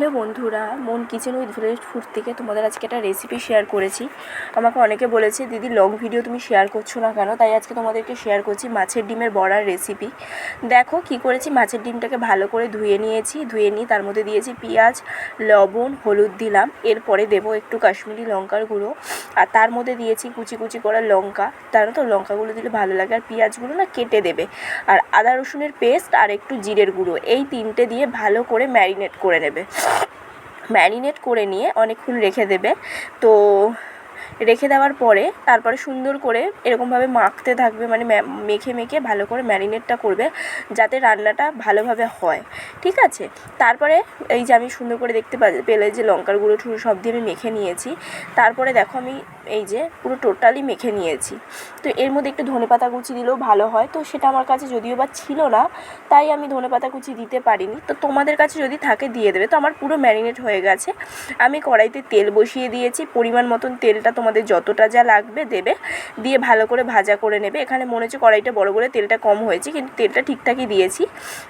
Hello বন্ধুরা, মন kitchen with village food থেকে তোমাদের আজকে একটা রেসিপি শেয়ার করেছি। আমাকে অনেকে বলেছে, দিদি লং ভিডিও তুমি শেয়ার করছ না কেন? তাই আজকে তোমাদেরকে শেয়ার করছি মাছের ডিমের বড়ার রেসিপি দেখো কি করেছি, মাছের ডিমটাকে ভালো করে ধুয়ে নিয়েছি, ধুয়ে নিয়ে তার মধ্যে দিয়েছি পেঁয়াজ, লবণ, হলুদ দিলাম, এরপরে দেবো একটু কাশ্মীরি লঙ্কার গুঁড়ো, আর তার মধ্যে দিয়েছি কুচি কুচি করা লঙ্কা। তার তো, লঙ্কাগুলো দিলে ভালো লাগে, আর পেঁয়াজগুলো না কেটে দেবে। আর আদা রসুনের পেস্ট আর একটু জিরের গুঁড়ো, এই তিনটে দিয়ে ভালো করে ম্যারিনেট করে নেবে। ম্যারিনেট করে নিয়ে অনেকক্ষণ রেখে দেবে। তো রেখে দেওয়ার পরে তারপরে সুন্দর করে এরকমভাবে মাখতে থাকবে মানে মেখে মেখে ভালো করে ম্যারিনেটটা করবে যাতে রান্নাটা ভালোভাবে হয়, ঠিক আছে? তারপরে এই যে আমি সুন্দর করে দেখতে পেলে যে লঙ্কার গুঁড়ো টুড়ো সব দিয়ে আমি মেখে নিয়েছি। তারপরে দেখো আমি এই যে পুরো টোটালি মেখে নিয়েছি। তো এর মধ্যে একটু ধনেপাতা কুচি দিলেও ভালো হয়। তো সেটা আমার কাছে যদিও বা ছিল না, তাই আমি ধনেপাতা কুচি দিতে পারিনি। তো তোমাদের কাছে যদি থাকে দিয়ে দেবে। তো আমার পুরো ম্যারিনেট হয়ে গেছে। আমি কড়াইতে তেল বসিয়ে দিয়েছি। পরিমাণ মতন তেলটা তোমাদের যতটা যা লাগবে দেবে। দিয়ে ভালো করে ভাজা করে নেবে। এখানে মনে হচ্ছে কড়াইটা বড় বলে তেলটা কম হয়েছে, কিন্তু তেলটা ঠিকঠাকই দিয়েছি।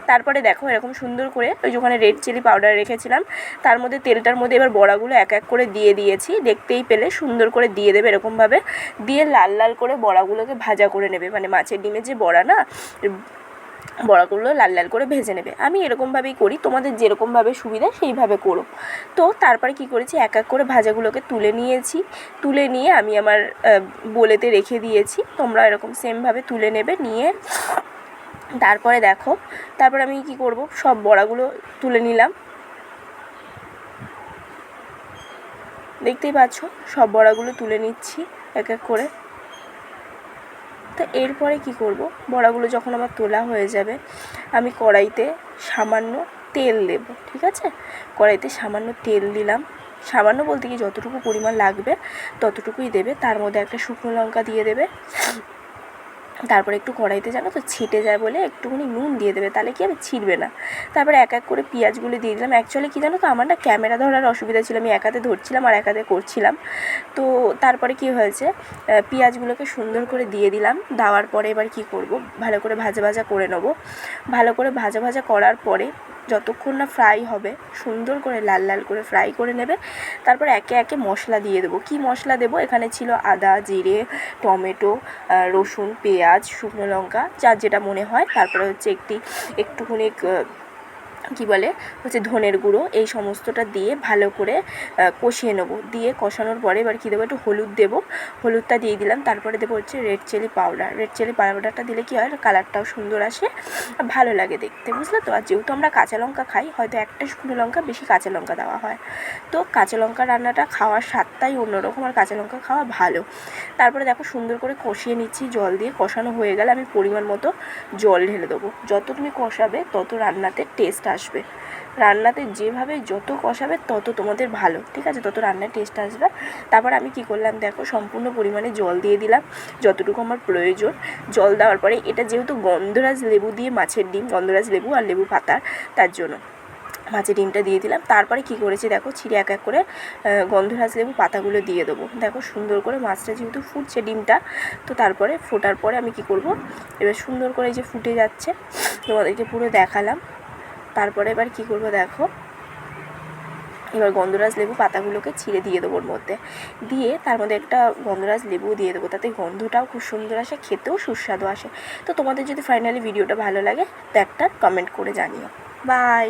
তারপরে দেখো এরকম সুন্দর করে ওই ওখানে রেড চিলি পাউডার রেখেছিলাম, তার মধ্যে তেলটার মধ্যে এবার বড়াগুলো এক এক করে দিয়ে দিয়েছি। দেখতেই পেলে সুন্দর করে দিয়ে দেবে এরকমভাবে। দিয়ে লাল লাল করে বড়াগুলোকে ভাজা করে নেবে। মানে মাছের ডিমের যে বড়া না বড়াগুলো লাল লাল করে ভেজে নেবে। আমি এরকমভাবেই করি, তোমাদের যেরকমভাবে সুবিধা সেইভাবে করো। তো তারপরে কি করেছি, এক এক করে ভাজাগুলোকে তুলে নিয়েছি। তুলে নিয়ে আমি আমার বলেতে রেখে দিয়েছি। তোমরা এরকম সেমভাবে তুলে নেবে, নিয়ে তারপরে দেখো, তারপর আমি কি করব, সব বড়াগুলো তুলে নিলাম। দেখতেই পাচ্ছ, সব বড়াগুলো তুলে নিচ্ছি, এক এক করে। তো এরপরে কি করব? বড়াগুলো যখন আমার তোলা হয়ে যাবে, আমি কড়াইতে সামান্য তেল দেব, ঠিক আছে? কড়াইতে সামান্য তেল দিলাম। সামান্য বলতে কি যতটুকু পরিমাণ লাগবে ততটুকুই দেবে। তার মধ্যে একটা শুকনো লঙ্কা দিয়ে দেবে। তারপরে একটু কড়াইতে জানো তো ছিটে যায় বলে একটুখানি নুন দিয়ে দেবে, তাহলে কি আর ছিটবে না। তারপরে এক এক করে পেঁয়াজগুলো দিয়ে দিলাম। অ্যাকচুয়ালি কী জানো তো, আমার না ক্যামেরা ধরার অসুবিধা ছিল, আমি একাতে ধরছিলাম আর একাতে করছিলাম। তো তারপরে কি হয়েছে পেঁয়াজগুলোকে সুন্দর করে দিয়ে দিলাম। দেওয়ার পরে এবার কি করব? ভালো করে ভাজা ভাজা করে নেব। ভালো করে ভাজা ভাজা করার পরে যতক্ষণ না ফ্রাই হবে, সুন্দর করে লাল লাল করে ফ্রাই করে নেবে। তারপর একে একে মশলা দিয়ে দেবো। কী মশলা দেবো? এখানে ছিল আদা, জিরে, টমেটো রসুন, পেঁয়াজ। শুকনো লঙ্কা যার যেটা মনে হয়। তারপরে হচ্ছে একটি একটুখানি কী বলে? হচ্ছে ধনের গুঁড়ো, এই সমস্তটা দিয়ে ভালো করে কষিয়ে নেব। দিয়ে কষানোর পরে এবার কী দেবো? একটু হলুদ দেবো। হলুদটা দিয়ে দিলাম। তারপরে দেবো হচ্ছে red chili powder red chili পাউডারটা দিলে কী হয়? কালারটাও সুন্দর আসে ভালো লাগে দেখতে, বুঝলে তো? আর যেহেতু আমরা কাঁচা লঙ্কা খাই, হয়তো একটা শুকনো লঙ্কা বেশি কাঁচা লঙ্কা দেওয়া হয়। তো কাঁচা লঙ্কা রান্নাটা খাওয়ার স্বাদটাই অন্যরকম, আর কাঁচা লঙ্কা খাওয়া ভালো। তারপরে দেখো সুন্দর করে কষিয়ে নিচ্ছি, জল দিয়ে। কষানো হয়ে গেলে আমি পরিমাণ মতো জল ঢেলে দেবো। যত তুমি কষাবে, তত রান্নাতে টেস্ট আসবে। রান্নাতে যেভাবে যত কষাবে তত তোমাদের ভালো, ঠিক আছে? তত রান্নার টেস্ট আসবে। তারপর আমি কি করলাম দেখো, সম্পূর্ণ পরিমাণে জল দিয়ে দিলাম, যতটুকু আমার প্রয়োজন। জল দেওয়ার পরে এটা যেহেতু গন্ধরাজ লেবু দিয়ে মাছের ডিম, গন্ধরাজ লেবু আর লেবু পাতার তার জন্য মাছের ডিমটা দিয়ে দিলাম। তারপরে কি করেছি দেখো, ছিঁড়ে এক এক করে গন্ধরাজ লেবু পাতাগুলো দিয়ে দেবো। দেখো সুন্দর করে মাছটা যেহেতু ফুটছে ডিমটা, তো তারপরে ফোটার পরে আমি কি করব? এবার সুন্দর করে যে ফুটে যাচ্ছে, তোমাদেরকে পুরো দেখালাম। তারপরে এবার কি করব দেখো? এবার গন্ধরাজ লেবু পাতাগুলোকে ছিঁড়ে দিয়ে দেবো ওর মধ্যে। দিয়ে তার মধ্যে একটা গন্ধরাজ লেবু দিয়ে দেবো। তাতে গন্ধটাও খুব সুন্দর আসে, খেতেও সুস্বাদু আসে। তো তোমাদের যদি ফাইনালি ভিডিওটা ভালো লাগে, তো একটা কমেন্ট করে জানিও। বাই